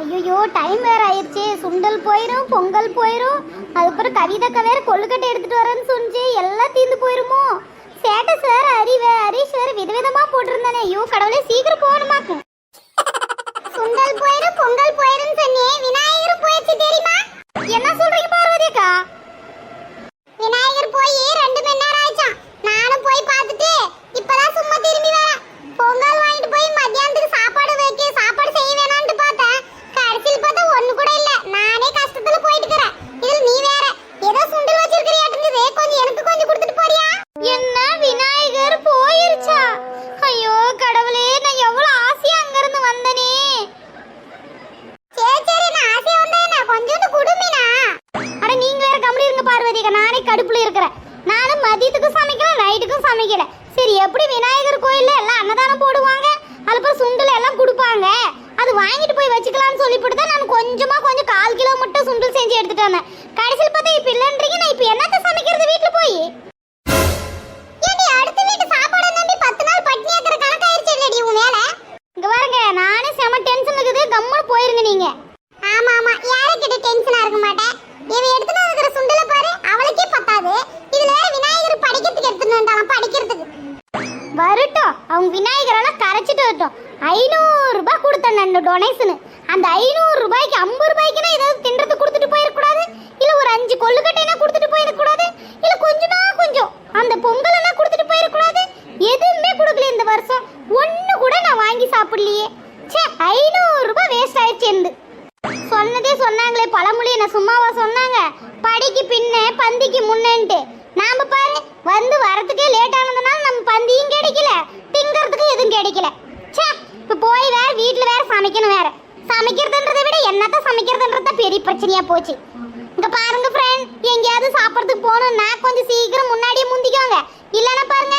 ஐயோ டைம் வேற ஆயிடுச்சு. சுண்டல் போயிரும் பொங்கல் போயிரும். அதுக்கப்புறம் கவிதை வேற கொழுக்கட்டை எடுத்துட்டு வரேன்னு சொன்னிச்சு. எல்லாம் தீர்ந்து போயிருமோ? ஸ்டேட்டஸ் வேற அறிவே ஹரிஷ் வேற விதவிதமா போட்டிருந்தானே. ஐயோ கடவுளே சீக்கிரம் போகணுமாக்கு. சுண்டல் போயிரும் பொங்கல் போயிரும் சொன்னே கடவுளே நான் எவ்வளவு ஆசையா அங்க இருந்து வந்தனே. சரி சரி நான் ஆசையா வந்தேன் நான் கொஞ்சோண்டு குடுமினா. அட நீங்க வேற கம்பளி இருங்க பார்வதிக்கா நானே கடுப்புல இருக்கிறேன். நானும் மதியத்துக்கும் சமைக்கல நைட்டுக்கும் சமைக்கல. சரி எப்படி விநாயகர் கோயில்ல எல்லாம் அன்னதானம் போடுவாங்க? அதுக்கப்புறம் சுண்டல் எல்லாம் கொடுப்பாங்க. அது வாங்கிட்டு போய் வச்சுக்கலாம்னு சொல்லிவிட்டு தான் நான் கொஞ்சமாக கொஞ்சம் கால் கிலோ மட்டும் சுண்டல் செஞ்சு எடுத்துட்டு வந்தேன். அவங்க விநாயகரெல்லாம் கரைச்சிட்டு வரட்டும். ஐநூறுரூபா கொடுத்தேன் நான் டொனேஷனு அந்த ஐநூறு ரூபாய்க்கு ஐம்பது ரூபாய்க்குனா ஏதாவது தின்றதுக்கு கொடுத்துட்டு போயிடக்கூடாது? இல்லை ஒரு அஞ்சு கொள்ளுக்கட்டைனா கொடுத்துட்டு போயிடக்கூடாது? இல்லை கொஞ்சமா கொஞ்சம். அந்த பொங்கலெல்லாம் கொடுத்துட்டு போயிடக்கூடாது? எதுவுமே கொடுக்கல இந்த வருஷம். ஒன்று கூட நான் வாங்கி சாப்பிடலையே. ச்சே ஐநூறுரூபா வேஸ்ட் ஆயிடுச்சு இருந்து சொன்னதே சொன்னாங்களே பழமொழி என்ன சும்மாவா சொன்னாங்க? படிக்கு பின்ன பந்திக்கு முன்னேன்ட்டு. சமைக்கிறதுன்றதை விட என்னத்த சமைக்கிறதுன்றத பெரிய பிரச்சனையா போச்சு. இங்க பாருங்க ஃப்ரெண்ட் எங்கேயாவது சாப்பிட்றதுக்கு போகணும்னா கொஞ்சம் சீக்கிரம் முன்னாடியே முந்திக்கோங்க. இல்லைன்னா பாருங்க